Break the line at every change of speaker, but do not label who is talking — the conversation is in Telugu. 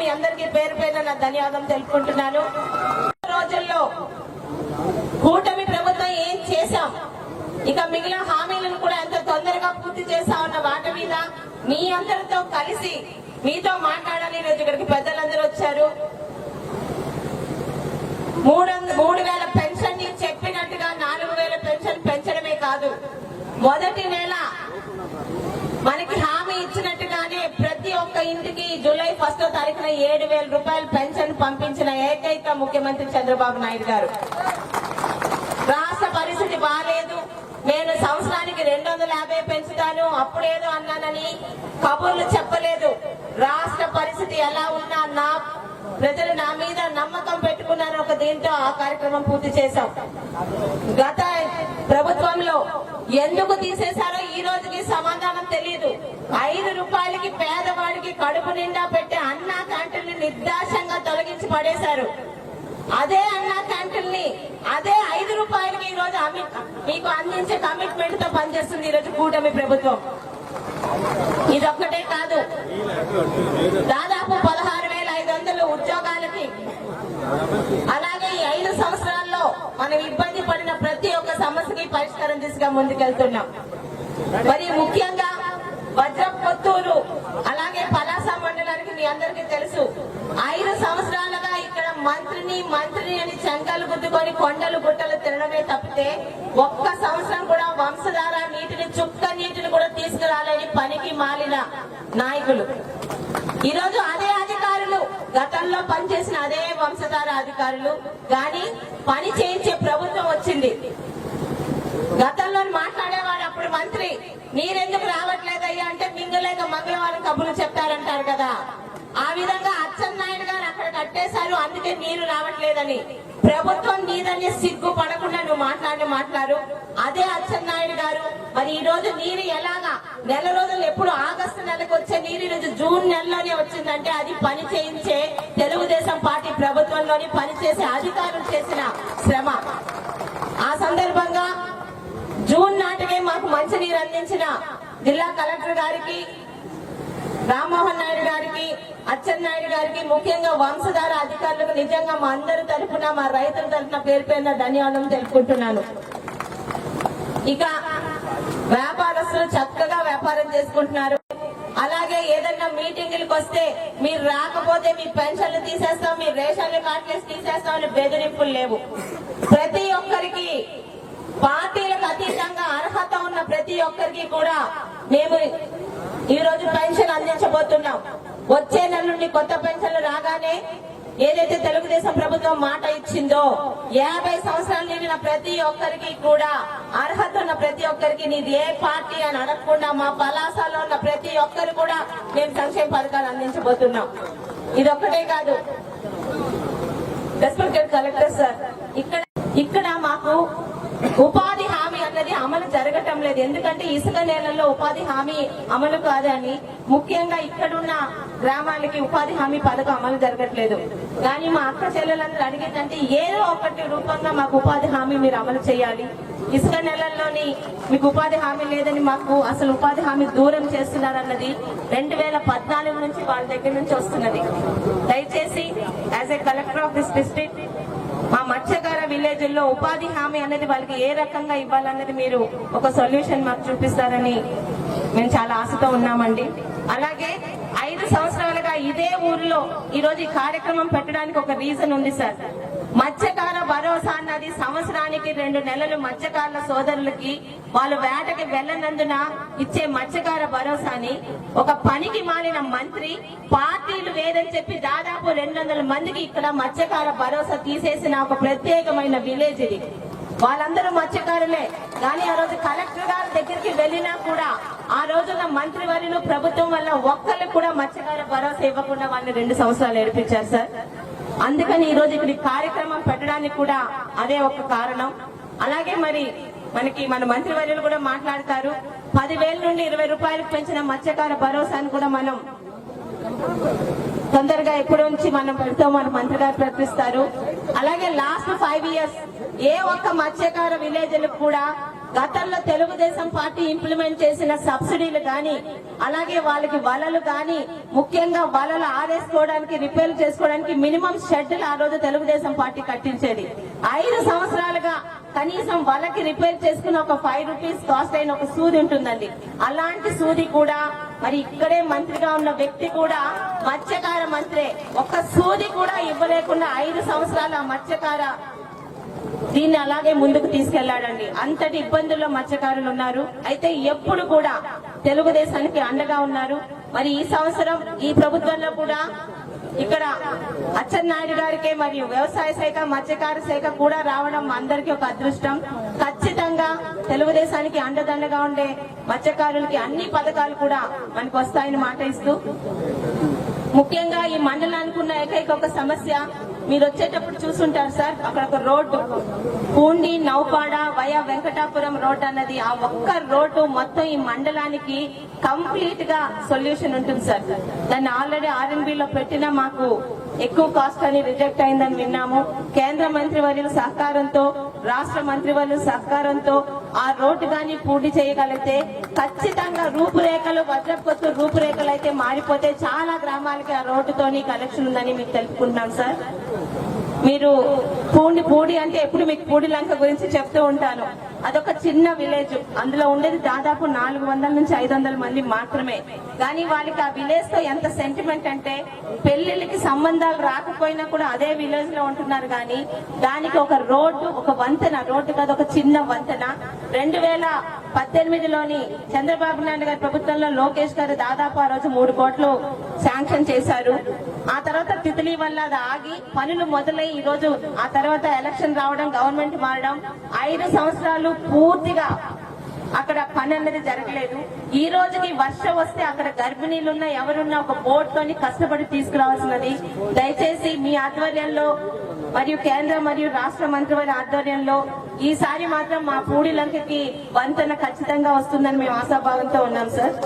మీ అందరికీ పేరు పేరు నా ధన్యవాదం తెలుపుకుంటున్నాను. రోజుల్లో కూటమి ప్రభుత్వం ఏం చేశాం? ఇక మిగిలిన హామీలను కూడా ఎంత తొందరగా పూర్తి చేశామన్న వాటి మీద మీ అందరితో కలిసి మీతో మాట్లాడాలి. ఈరోజు ఇక్కడికి పెద్దలందరూ వచ్చారు. మూడు మూడు వేల పెన్షన్ చెప్పినట్టుగా నాలుగు వేల పెన్షన్ పెంచడమే కాదు. మొదటి నెల మనకి హామీ ప్రతి జూలై ఫస్ట్ తారీఖున ఏడు వేల రూపాయలు పెన్షన్ పంపించిన ఏకైక ముఖ్యమంత్రి చంద్రబాబు నాయుడు గారు. రాష్ట్ర పరిస్థితి బాగాలేదు నేను సంవత్సరానికి రెండు వందల యాభై పెంచుతాను. అప్పుడేదో అన్నానని కబుర్లు చెప్పలేదు. రాష్ట్ర పరిస్థితి ఎలా ఉన్నా నా ప్రజలు నా మీద నమ్మకం పెట్టుకున్నారు. ఒక దీంతో ఆ కార్యక్రమం పూర్తి చేశాం. గత ప్రభుత్వంలో ఎందుకు తీసేశారు ఈ రోజుకి సమాధానం తెలియదు ఐదు రూపాయలకి పేదవాడికి కడుపు నిండా పెట్టే అన్నా క్యాంటీన్ నిర్దాశంగా తొలగించి పడేశారు. అదే అన్నా క్యాంటీన్ని అదే ఐదు రూపాయలకి ఈ రోజు అమి- మీకు అందించే కమిట్మెంట్తో పనిచేస్తుంది ఈ రోజు కూటమి ప్రభుత్వం. ఇదొక్కటే కాదు. దాదాపు పదహారు వేల ఐదు వందల ఉద్యోగాలకి అలాగే ఈ ఐదు సంవత్సరాల్లో మనం ఇబ్బంది పడిన ప్రతి ఒక్క సమస్యకి పరిష్కారం దిశగా ముందుకెళ్తున్నాం. మరి ముఖ్యంగా వజ్రం కొత్తూరు అలాగే పలాస మండలానికి మీ అందరికీ తెలుసు. ఐదు సంవత్సరాలుగా ఇక్కడ మంత్రిని మంత్రిని అని శంకలు గుద్దుకొని కొండలు గుట్టలు తినడమే తప్పితే ఒక్క సంవత్సరం కూడా వంశధార నీటిని చుక్క నీటిని కూడా తీసుకురాలేని పనికి మాలిన నాయకులు. ఈ రోజు అదే అధికారులు గతంలో పనిచేసిన అదే వంశధార అధికారులు గాని పని చేయించే ప్రభుత్వం వచ్చింది. గతంలో మాట్లాడేవాడు అప్పుడు మంత్రి నీరెందుకు రావట్లేదయ్యా? అంటే మింగలేక మంగళవారం కబుర్లు చెప్తారంటారు కదా. ఆ విధంగా అచ్చెన్నాయుడు గారు అక్కడ కట్టేశారు. అందుకే నీరు రావట్లేదని. ప్రభుత్వం నీదని సిగ్గు పడకుండా నువ్వు మాట్లాడి మాట్లాడు. అదే అచ్చెన్నాయుడు గారు. మరి ఈ రోజు నీరు ఎలాగా? నెల రోజులు ఎప్పుడు ఆగస్టు నెలకు వచ్చే నీరు ఈ రోజు జూన్ నెలలోనే వచ్చిందంటే అది పని చేయించే తెలుగుదేశం పార్టీ ప్రభుత్వంలోని పనిచేసే అధికారులు చేసిన శ్రమ. ఆ సందర్భంగా జూన్ నాటికే మాకు మంచినీరు అందించిన జిల్లా కలెక్టర్ గారికి రామ్మోహన్ నాయుడు గారికి అచ్చెన్నాయుడు గారికి ముఖ్యంగా వంశధార అధికారులకు నిజంగా మా అందరి తరఫున మా రైతుల తరఫున పేరు పేరున ధన్యవాదం తెలుపుకుంటున్నాను. ఇక వ్యాపారస్తులు చక్కగా వ్యాపారం చేసుకుంటున్నారు. అలాగే ఏదన్నా మీటింగులకు వస్తే మీరు రాకపోతే మీ పెన్షన్లు తీసేస్తాం మీ రేషన్లు కార్డులు తీసేస్తాం అని బెదిరింపులు లేవు. ప్రతి ఒక్కరికి పార్టీలకు అతీతంగా అర్హత ఉన్న ప్రతి ఒక్కరికి కూడా మేము ఈ రోజు పెన్షన్ అందించబోతున్నాం వచ్చే నెల నుండి కొత్త పెన్షన్లు రాగానే ఏదైతే తెలుగుదేశం ప్రభుత్వం మాట ఇచ్చిందో యాభై సంవత్సరాలు నిండిన ప్రతి ఒక్కరికి కూడా అర్హత ఉన్న ప్రతి ఒక్కరికి నీది ఏ పార్టీ అని అడగకుండా మా పలాసాలో ఉన్న ప్రతి ఒక్కరు కూడా మేము సంక్షేమ పథకాలు అందించబోతున్నాం. ఇదొక్కటే కాదు. రెస్పెక్టెడ్ కలెక్టర్ సార్ ఇక్కడ ఇక్కడ మాకు ఉపాధి హామీ అమలు జరగటం లేదు. ఎందుకంటే ఇసుక నేలల్లో ఉపాధి హామీ అమలు కాదని ముఖ్యంగా ఇక్కడున్న గ్రామాలకి ఉపాధి హామీ పథకం అమలు జరగట్లేదు. కానీ మా అక్క చెల్లెలందరూ అడిగిందంటే ఏదో ఒకటి రూపంగా మాకు ఉపాధి హామీ మీరు అమలు చేయాలి. ఇసుక నెలల్లోని మీకు ఉపాధి హామీ లేదని మాకు అసలు ఉపాధి హామీ దూరం చేస్తున్నారన్నది రెండు వేల పద్నాలుగు నుంచి వాళ్ళ దగ్గర నుంచి వస్తున్నది. దయచేసి as a collector of this district మత్స్యకార ఉపాధి హామీ అనేది వాళ్ళకి ఏ రకంగా ఇవ్వాలన్నది మీరు ఒక సొల్యూషన్ మాకు చూపిస్తారని మేము చాలా ఆశతో ఉన్నామండి. అలాగే ఐదు సంవత్సరాలు ఇదే ఊరిలో ఈ రోజు ఈ కార్యక్రమం పెట్టడానికి ఒక రీజన్ ఉంది సార్ మత్స్యకార భరోసా అన్నది సంవత్సరానికి రెండు నెలలు మత్స్యకారుల సోదరులకి వాళ్ళు వేటకి వెళ్ళనందున ఇచ్చే మత్స్యకార భరోసాని ఒక పనికి మాలిన మంత్రి పార్టీలు వేదని చెప్పి దాదాపు రెండు వందల మందికి ఇక్కడ మత్స్యకార భరోసా తీసేసిన ఒక ప్రత్యేకమైన విలేజ్ ఇది. వాళ్ళందరూ మత్స్యకారులే. కానీ ఆ రోజు కలెక్టర్ గారి దగ్గరికి వెళ్ళినా కూడా ఆ రోజున మంత్రి వారిను ప్రభుత్వం వల్ల ఒక్కళ్ళు కూడా మత్స్యకార భరోసా ఇవ్వకుండా వాళ్ళని రెండు సంవత్సరాలు ఏడిపించారు సార్. అందుకని ఈ రోజు ఇక్కడ కార్యక్రమం పెట్టడానికి కూడా అదే ఒక కారణం. అలాగే మరి మనకి మన మంత్రి వర్యులు కూడా మాట్లాడతారు. పదివేల నుండి ఇరవై రూపాయలకు పెంచిన మత్స్యకార భరోసాను కూడా మనం తొందరగా ఎప్పటి నుంచి మనం పెడతాం మన మంత్రి గారు ప్రకటిస్తారు అలాగే లాస్ట్ ఫైవ్ ఇయర్స్ ఏ ఒక్క మత్స్యకార విలేజ్ కూడా గతంలో తెలుగుదేశం పార్టీ ఇంప్లిమెంట్ చేసిన సబ్సిడీలు గాని అలాగే వాళ్ళకి వలలు గాని ముఖ్యంగా వలలు ఆరేసుకోవడానికి రిపేర్ చేసుకోవడానికి మినిమం షెడ్లు ఆ రోజు తెలుగుదేశం పార్టీ కట్టించేది. ఐదు సంవత్సరాలుగా కనీసం వలకి రిపేర్ చేసుకున్న ఒక ఫైవ్ రూపీస్ కాస్ట్ అయిన ఒక సూది ఉంటుందండి. అలాంటి సూది కూడా మరి ఇక్కడే మంత్రిగా ఉన్న వ్యక్తి కూడా మత్స్యకార మంత్రే. ఒక్క సూది కూడా ఇవ్వలేకుండా ఐదు సంవత్సరాల మత్స్యకార దీన్ని అలాగే ముందుకు తీసుకెళ్ళాడండి. అంతటి ఇబ్బందుల్లో మత్స్యకారులు ఉన్నారు. అయితే ఎప్పుడు కూడా తెలుగుదేశానికి అండగా ఉన్నారు. మరి ఈ సంవత్సరం ఈ ప్రభుత్వంలో కూడా ఇక్కడ అచ్చెన్నాయుడు గారికే మరియు వ్యవసాయ శాఖ మత్స్యకార శాఖ కూడా రావడం అందరికీ ఒక అదృష్టం. ఖచ్చితంగా తెలుగుదేశానికి అండదండగా ఉండే మత్స్యకారులకి అన్ని పథకాలు కూడా మనకు వస్తాయని మాట ఇస్తూ ముఖ్యంగా ఈ మండలానికి ఉన్న ఏకైక ఒక సమస్య మీరు వచ్చేటప్పుడు చూసుంటారు సార్ అక్కడ ఒక road. Pundi Naupada via Venkatapuram road అన్నది ఆ ఒక్క రోడ్డు మొత్తం ఈ మండలానికి కంప్లీట్గా సొల్యూషన్ ఉంటుంది సార్. దాన్ని ఆల్రెడీ ఆర్ఎన్బి లో పెట్టినా మాకు ఎక్కువ కాస్ట్ అని రిజెక్ట్ అయిందని విన్నాము. కేంద్ర మంత్రి వర్యుల సహకారంతో రాష్ట్ర మంత్రి వర్యుల సహకారంతో ఆ రోడ్డు కానీ పూర్తి చేయగలిగితే ఖచ్చితంగా రూపురేఖలు భద్రకొత్తు రూపురేఖలు అయితే మారిపోతే చాలా గ్రామాలకి ఆ రోడ్డుతోని కనెక్షన్ ఉందని మీకు తెలుపుకుంటున్నాం సార్. మీరు పూడి పూడి అంటే ఎప్పుడు మీకు పూడి లంక గురించి చెప్తూ ఉంటాను. అదొక చిన్న విలేజ్. అందులో ఉండేది దాదాపు నాలుగు వందల నుంచి ఐదు వందల మంది మాత్రమే. కానీ వాళ్ళకి ఆ విలేజ్తో ఎంత సెంటిమెంట్ అంటే పెళ్ళిళ్ళకి సంబంధాలు రాకపోయినా కూడా అదే విలేజ్లో ఉంటున్నారు కానీ దానికి ఒక రోడ్డు ఒక వంతెన రోడ్డు కాదు ఒక చిన్న వంతెన. రెండు వేల పద్దెనిమిదిలోని చంద్రబాబు నాయుడు గారి ప్రభుత్వంలో లోకేష్ గారు దాదాపు ఆ రోజు మూడు కోట్లు శాంక్షన్ చేశారు. ఆ తర్వాత తితిలి వల్ల అది ఆగి పనులు మొదలై ఈ రోజు ఆ తర్వాత ఎలక్షన్ రావడం గవర్నమెంట్ మారడం ఐదు సంవత్సరాలు పూర్తిగా అక్కడ పని అన్నది జరగలేదు. ఈ రోజుకి వర్షం వస్తే అక్కడ గర్భిణీలున్నా ఎవరున్నా ఒక బోట్ తోని కష్టపడి తీసుకురావాల్సినది. దయచేసి మీ ఆధ్వర్యంలో మరియు కేంద్ర మరియు రాష్ట్ర మంత్రివారి ఆధ్వర్యంలో ఈసారి మాత్రం మా పూడి లంకకి వంతెన ఖచ్చితంగా వస్తుందని మేము ఆశాభావంతో ఉన్నాం సార్.